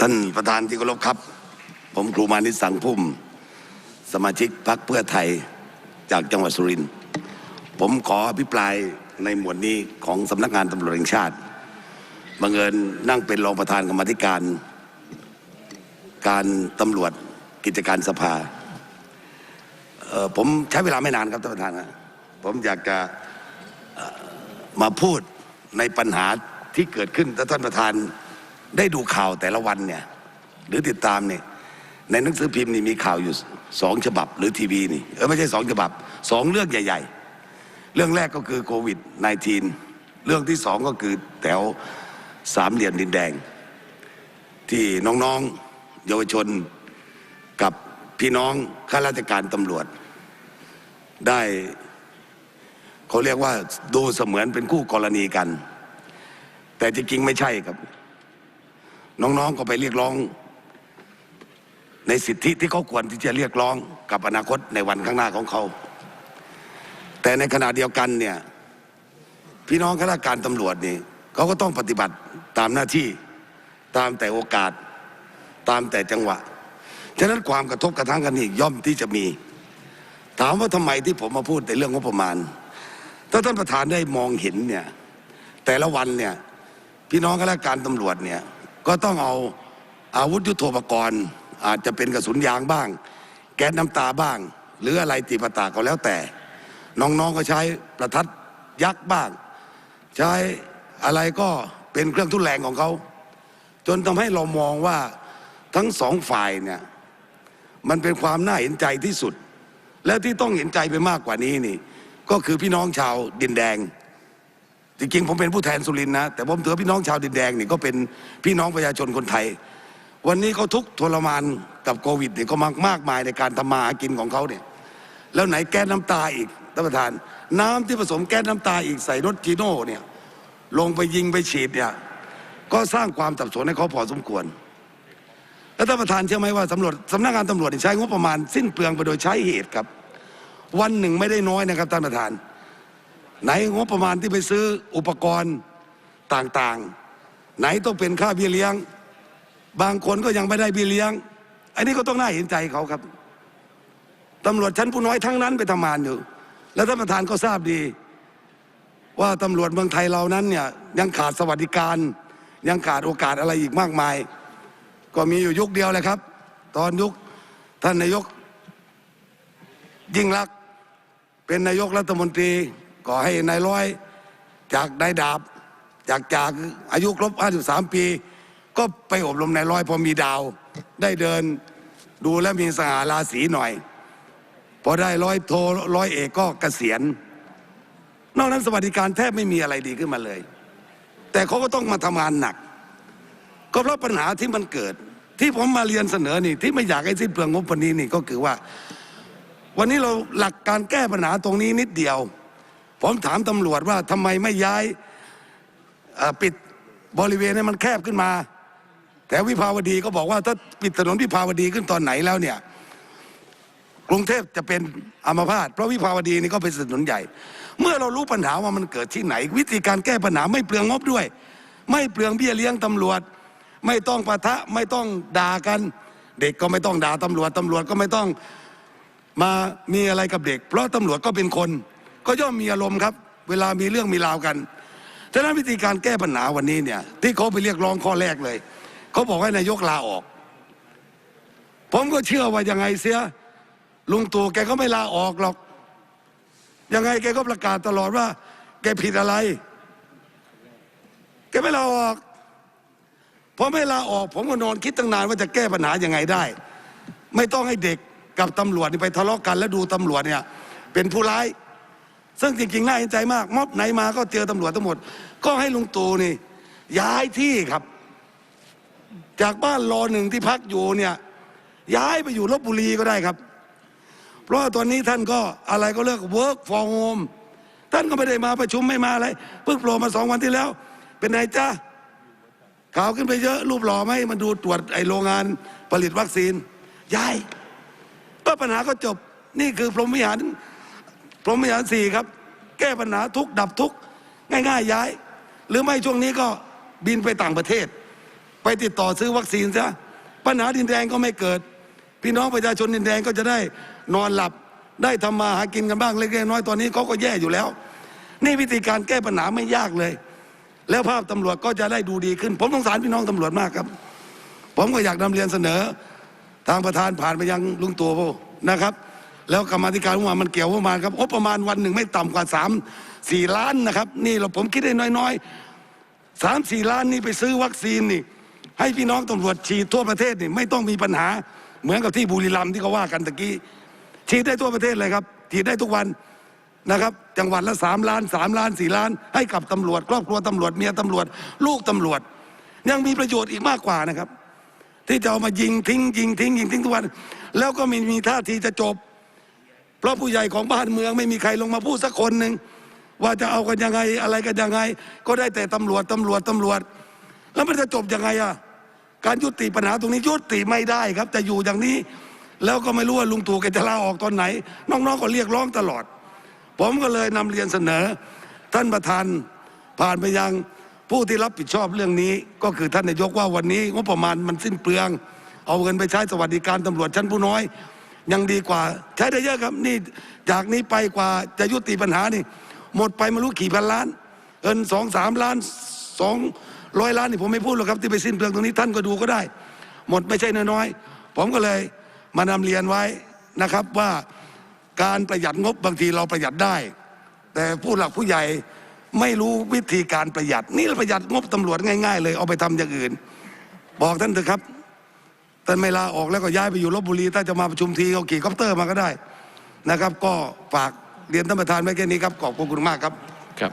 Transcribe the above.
ท่านประธานที่เคารพครับ ผมครูมานิสังพุ่ม สมาชิกพรรคเพื่อไทยจากจังหวัดสุรินทร์ผมขออภิปรายในหมวดนี้ของสำนักงานตำรวจแห่งชาติบังเอิญนั่งเป็นรองประธานกรรมธิการ การตำรวจกิจการสภาผมใช้เวลาไม่นานครับท่านประธานผมอยากจะมาพูดในปัญหาที่เกิดขึ้นถ้าท่านประธาน ได้ดูข่าวแต่ละวันเนี่ยหรือติดตามเนี่ยในหนังสือพิมพ์นี่มีข่าวอยู่สองฉบับ หรือทีวีนี่เออไม่ใช่สองฉบับสองเรื่องใหญ่ ๆ เรื่องแรกก็คือโควิด -19 เรื่องที่สองก็คือแถวสามเหลี่ยมดินแดง ที่น้องๆเยาวชนกับพี่น้องข้าราชการตำรวจ ได้เขาเรียกว่าดูเสมือนเป็นคู่กรณีกัน แต่จริงๆไม่ใช่ครับ น้องๆก็ไปเรียกร้อง ในสิทธิที่เขาควรที่จะเรียกร้องกับอนาคตในวันข้างหน้าของเขา แต่ในขณะเดียวกันเนี่ยพี่น้องข้าราชการตำรวจนี่เขาก็ต้องปฏิบัติตามหน้าที่ตามแต่โอกาสตามแต่จังหวะ ฉะนั้นความกระทบกระทั่งกันนี่ย่อมที่จะมี ถามว่าทำไมที่ผมมาพูดในเรื่องงบประมาณ ถ้าท่านประธานได้มองเห็นเนี่ยแต่ละวันเนี่ยพี่น้องข้าราชการตำรวจเนี่ย ก็ต้องเอาอาวุธยุโทโธปกรณ์ อาจจะเป็นกระสุนยางบ้าง แก๊สน้ำตาบ้าง หรืออะไรตีปะตาก็แล้วแต่ น้องๆก็ใช้ประทัดยักษ์บ้าง ใช้อะไรก็เป็นเครื่องทุนแรงของเขาจนทำให้เรามองว่าทั้งสองฝ่ายเนี่ยมันเป็นความน่าเห็นใจที่สุด และที่ต้องเห็นใจไปมากกว่านี้นี่ ก็คือพี่น้องชาวดินแดง จริงๆผมเป็นผู้แทนสุรินทร์นะ แต่ผมถือพี่น้องชาวดินแดงนี่ก็เป็นพี่น้องประชาชนคนไทย วันนี้เขาทุกทรมานกับโควิดเนี่ยก็มากมากมายในการทำมาหากินของเขาเนี่ยแล้วไหนแก๊สน้ำตาอีกท่านประธาน น้ำที่ผสมแก๊สน้ำตาอีกใส่รถจีโน่เนี่ยลงไปยิงไปฉีดเนี่ยก็สร้างความสับสนให้เขาพอสมควร แล้วท่านประธานเชื่อไหมว่าตำรวจสำนักงานตำรวจใช้งบประมาณสิ้นเปลืองไปโดยใช้เหตุครับ วันหนึ่งไม่ได้น้อยนะครับท่านประธาน ไหนงบประมาณที่ไปซื้ออุปกรณ์ต่างๆ ไหนต้องเป็นค่าเบี้ยเลี้ยง บางคนก็ยังไม่ได้เบี้ยเลี้ยง อันนี้ก็ต้องน่าเห็นใจเขาครับตำรวจชั้นผู้น้อยทั้งนั้นไปทำงานอยู่ แล้วท่านประธานก็ทราบดี ว่าตำรวจเมืองไทยเรานั้นเนี่ยยังขาดสวัสดิการ ยังขาดโอกาสอะไรอีกมากมาย ก็มีอยู่ยุคเดียวเลยครับ ตอนยุคท่านนายกยิ่งรักษณ์เป็นนายกรัฐมนตรี ก็ให้นายร้อย จากนายดาบ จากจากอายุครบ 53 ปี ก็ไปอบรมนายร้อยพอมีดาว ได้เดินดูแล้วมีสง่าราศีหน่อย พอได้ร้อยโทร้อยเอกก็เกษียณ นอกนั้นสวัสดิการแทบไม่มีอะไรดีขึ้นมาเลย แต่เขาก็ต้องมาทำงานหนัก ก็เพราะปัญหาที่มันเกิด ที่ผมมาเรียนเสนอนี่ที่ไม่อยากให้สิ้นเปลืองงบวันนี้นี่ก็คือว่า วันนี้เราหลักการแก้ปัญหาตรงนี้นิดเดียว ผมถามตำรวจว่าทำไมไม่ย้ายปิดบริเวณให้มันแคบขึ้นมา แต่วิภาวดีก็บอกว่าถ้าปิดถนนวิภาวดีขึ้นตอนไหนแล้วเนี่ยกรุงเทพจะเป็นอัมพาตเพราะวิภาวดีนี่ก็เป็นถนนใหญ่ เมื่อเรารู้ปัญหาว่ามันเกิดที่ไหน วิธีการแก้ปัญหาไม่เปลืองงบด้วย ไม่เปลืองเบี้ยเลี้ยงตำรวจ ไม่ต้องปะทะไม่ต้องด่ากัน เด็กก็ไม่ต้องด่าตำรวจตำรวจก็ไม่ต้องมามีอะไรกับเด็ก เพราะตำรวจก็เป็นคน ก็ย่อมมีอารมณ์ครับ เวลามีเรื่องมีราวกันฉะนั้นวิธีการแก้ปัญหาวันนี้เนี่ยที่เขาไปเรียกร้องข้อแรกเลยเขาบอกให้นายกลาออก ผมก็เชื่อว่ายังไงเสียลุงตู่แกก็ไม่ลาออกหรอก ยังไงแกก็ประกาศตลอดว่า แกผิดอะไร แกไม่ลาออกพอไม่ลาออก ผมก็นอนคิดตั้งนานว่าจะแก้ปัญหายังไงได้ ไม่ต้องให้เด็กกับตำรวจไปทะเลาะกัน แล้วดูตำรวจเนี่ย เป็นผู้ร้าย ซึ่งจริงๆน่าเห็นใจมาก ม็อบไหนมาก็เจอตำรวจทั้งหมด ก็ให้ลุงตู่นี่ ย้ายที่ครับ จากบ้านรอหนึ่งที่พักอยู่เนี่ย ย้ายไปอยู่ลบบุรีก็ได้ครับ เพราะว่าตอนนี้ท่านก็อะไรก็เลิก work from home ท่านก็ไม่ได้มาประชุมไม่มาอะไรเพิ่งโผล่มาสองวันที่แล้ว เป็นไงจ้าข่าวขึ้นไปเยอะ รูปหล่อไหมมันดูตรวจไอโรงงานผลิตวัคซีนย้ายก็ปัญหาก็จบนี่คือพรหมวิหาร พรหมวิหารสี่ครับ แก้ปัญหาทุกดับทุกง่าย ๆ ย้าย หรือไม่ช่วงนี้ก็บินไปต่างประเทศ ไปติดต่อซื้อวัคซีนซะปัญหาดินแดงก็ไม่เกิด พี่น้องประชาชนดินแดงก็จะได้นอนหลับได้ทำมาหากินกันบ้างเล็กๆน้อยๆตอนนี้เขาก็แย่อยู่แล้ว นี่วิธีการแก้ปัญหาไม่ยากเลย แล้วภาพตำรวจก็จะได้ดูดีขึ้น ผมสงสารพี่น้องตำรวจมากครับ ผมก็อยากนำเรียนเสนอ ทางประธานผ่านไปยังลุงตู่นะครับ แล้วกรรมธิการว่ามันเกี่ยวประมาณครับงบประมาณวันหนึ่งไม่ต่ำกว่าสามสี่ล้านนะครับ นี่เราผมคิดได้น้อยๆสามสี่ล้านนี่ไปซื้อวัคซีนนี่ ให้พี่น้องตำรวจฉีดทั่วประเทศนี่ไม่ต้องมีปัญหาเหมือนกับที่บุรีรัมย์ที่เขาว่ากันตะกี้ฉีดได้ทั่วประเทศเลยครับฉีดได้ทุกวันนะครับ จังหวัดละสามล้านสามล้านสี่ล้าน ให้กับตำรวจ ครอบครัวตำรวจเมียตำรวจ ลูกตำรวจ ยังมีประโยชน์อีกมากกว่านะครับ ที่จะเอามายิงทิ้งยิงทิ้งยิงทิ้งทุกวัน แล้วก็มีมีท่าทีจะจบ เพราะผู้ใหญ่ของบ้านเมืองไม่มีใครลงมาพูดสักคนหนึ่งว่าจะเอากันยังไงอะไรกันยังไง ก็ได้แต่ตำรวจตำรวจตำรวจ แล้วมันจะจบยังไงอะการยุติปัญหาตรงนี้ยุติไม่ได้ครับจะอยู่อย่างนี้ แล้วก็ไม่รู้ว่าลุงตู่แกจะลาออกตอนไหน น้องๆก็เรียกร้องตลอด ผมก็เลยนำเรียนเสนอ ท่านประธานผ่านไปยังผู้ที่รับผิดชอบเรื่องนี้ ก็คือท่านนายกว่าวันนี้งบประมาณมันสิ้นเปลือง เอาเงินไปใช้สวัสดิการตำรวจชั้นผู้น้อย ยังดีกว่า ใช้ได้เยอะครับ นี่จากนี้ไปกว่าจะยุติปัญหานี่ หมดไปไม่รู้กี่พันล้านเงินสองสามล้านสองร้อยล้านนี่ผมไม่พูดหรอกครับที่ไปสิ้นเปลืองตรงนี้ท่านก็ดูก็ได้ หมดไม่ใช่น้อยๆผมก็เลยมานำเรียนไว้นะครับว่าการประหยัดงบบางทีเราประหยัดได้ แต่ผู้หลักผู้ใหญ่ไม่รู้วิธีการประหยัด นี่เราประหยัดงบตำรวจง่ายๆ เลยเอาไปทำอย่างอื่น บอกท่านเถอะครับ ท่านไม่ลาออกแล้วก็ย้ายไปอยู่ลบบุรีถ้าจะมาประชุมทีเอาขี่คอปเตอร์มาก็ได้นะครับ ก็ฝากเรียนท่านประธานไว้แค่นี้ครับขอบคุณมากครับครับ